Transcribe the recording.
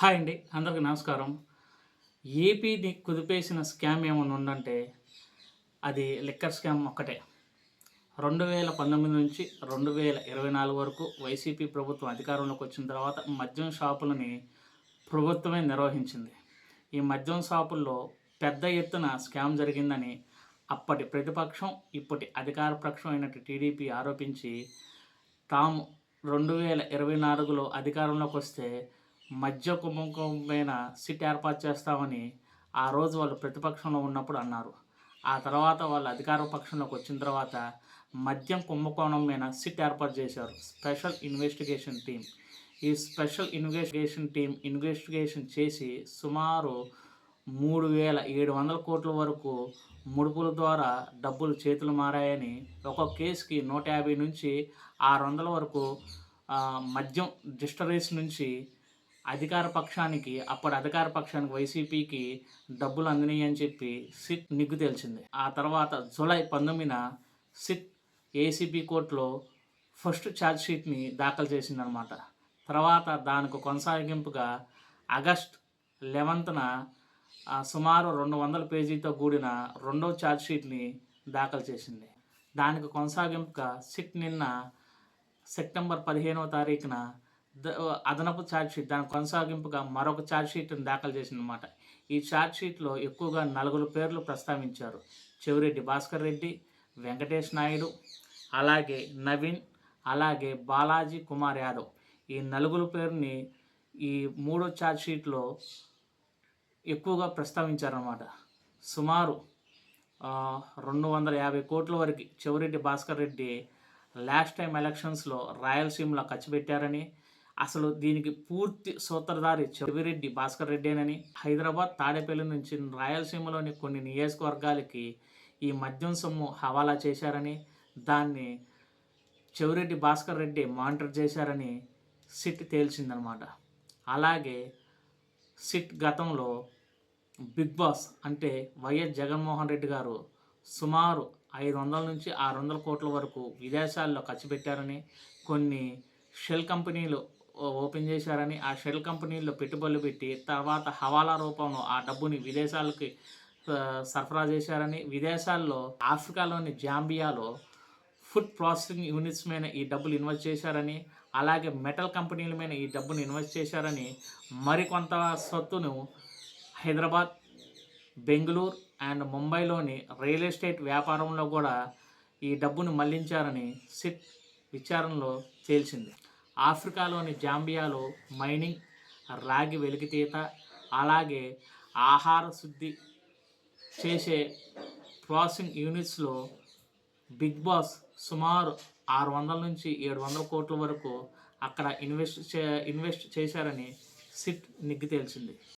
Hi అండి అందరికీ నమస్కారం. ఏపీని కుదిపేసిన స్కామ్ ఏమైనా ఉందంటే అది లిక్కర్ స్కామ్ ఒక్కటే. రెండు వేల పంతొమ్మిది నుంచి రెండు వేల ఇరవై నాలుగు వరకు వైసీపీ ప్రభుత్వం అధికారంలోకి వచ్చిన తర్వాత మద్యం షాపులని ప్రభుత్వమే నిర్వహించింది. ఈ మద్యం షాపుల్లో పెద్ద ఎత్తున స్కామ్ జరిగిందని అప్పటి ప్రతిపక్షం ఇప్పటి అధికార పక్షం అయినట్టు టీడీపీ ఆరోపించి తాము రెండు వేల ఇరవై నాలుగులో అధికారంలోకి వస్తే మధ్య కుంభకోణమైన సిట్ ఏర్పాటు చేస్తామని ఆ రోజు వాళ్ళు ప్రతిపక్షంలో ఉన్నప్పుడు అన్నారు. ఆ తర్వాత వాళ్ళు అధికార పక్షంలోకి వచ్చిన తర్వాత మద్యం కుంభకోణం మీద సిట్ ఏర్పాటు చేశారు. స్పెషల్ ఇన్వెస్టిగేషన్ టీం ఈ స్పెషల్ ఇన్వెస్టిగేషన్ టీం ఇన్వెస్టిగేషన్ చేసి సుమారు మూడు వేల ఏడు వందల కోట్ల వరకు ముడుపుల ద్వారా డబ్బులు చేతులు మారాయని ఒక్కొక్క కేసుకి నూట యాభై నుంచి ఆరు వందల వరకు మద్యం డిస్టరీస్ నుంచి అధికార పక్షానికి అప్పటి అధికార పక్షానికి వైసీపీకి డబ్బులు అందినాయి అని చెప్పి సిట్ నిగ్గు తేల్చింది. ఆ తర్వాత జూలై పంతొమ్మిదిన సిట్ ఏసీబీ కోర్టులో ఫస్ట్ ఛార్జ్షీట్ని దాఖలు చేసిందనమాట తర్వాత దానికి కొనసాగింపుగా ఆగస్ట్ లెవెంత్న సుమారు రెండు వందల పేజీతో కూడిన రెండవ ఛార్జ్షీట్ని దాఖలు చేసింది. దానికి కొనసాగింపుగా సిట్ నిన్న సెప్టెంబర్ పదిహేనవ తారీఖున అదనపు ఛార్జ్షీట్ దాని కొనసాగింపుగా మరొక ఛార్జ్షీట్ను దాఖలు చేసిందన్నమాట. ఈ ఛార్జ్షీట్లో ఎక్కువగా నలుగురు పేర్లు ప్రస్తావించారు. చెవిరెడ్డి భాస్కర్ రెడ్డి వెంకటేష్ నాయుడు అలాగే నవీన్ అలాగే బాలాజీ కుమార్ యాదవ్. ఈ నలుగురు పేరుని ఈ మూడో ఛార్జ్షీట్లో ఎక్కువగా ప్రస్తావించారన్నమాట. సుమారు రెండు వందల యాభై కోట్ల వరకు చెవిరెడ్డి భాస్కర్ రెడ్డి లాస్ట్ టైం ఎలక్షన్స్లో రాయలసీమలో ఖర్చు పెట్టారని అసలు దీనికి పూర్తి సూత్రధారి చెవిరెడ్డి భాస్కర్ రెడ్డేనని హైదరాబాద్ తాడేపల్లి నుంచి రాయలసీమలోని కొన్ని నియోజకవర్గాలకి ఈ మద్యం సొమ్ము హవాలా చేశారని దాన్ని చెవిరెడ్డి భాస్కర్ రెడ్డి మానిటర్ చేశారని సిట్ తేల్చిందనమాట. అలాగే సిట్ గతంలో బిగ్ బాస్ అంటే వైఎస్ జగన్మోహన్ రెడ్డి గారు సుమారు ఐదు వందల నుంచి ఆరు వందల కోట్ల వరకు విదేశాల్లో ఖర్చు పెట్టారని కొన్ని షెల్ కంపెనీలు ఓపెన్ చేశారని ఆ షెల్ కంపెనీల్లో పెట్టుబడులు పెట్టి తర్వాత హవాలా రూపంలో ఆ డబ్బుని విదేశాలకి సరఫరా చేశారని విదేశాల్లో ఆఫ్రికాలోని జాంబియాలో ఫుడ్ ప్రాసెసింగ్ యూనిట్స్ మీద ఈ డబ్బులు ఇన్వెస్ట్ చేశారని అలాగే మెటల్ కంపెనీల మీద ఈ డబ్బును ఇన్వెస్ట్ చేశారని మరికొంత సొత్తును హైదరాబాద్ బెంగళూరు అండ్ ముంబైలోని రియల్ ఎస్టేట్ వ్యాపారంలో కూడా ఈ డబ్బును మళ్ళించారని సిట్ విచారణలో తేల్చింది. ఆఫ్రికాలోని జాంబియాలో మైనింగ్ రాగి వెలికితీత అలాగే ఆహార శుద్ధి చేసే ప్రాసెసింగ్ యూనిట్స్లో బిగ్ బాస్ సుమారు ఆరు వందల నుంచి ఏడు వందల కోట్ల వరకు అక్కడ ఇన్వెస్ట్ చే ఇన్వెస్ట్ చేశారని సిట్ నిగ్గు తేల్చింది.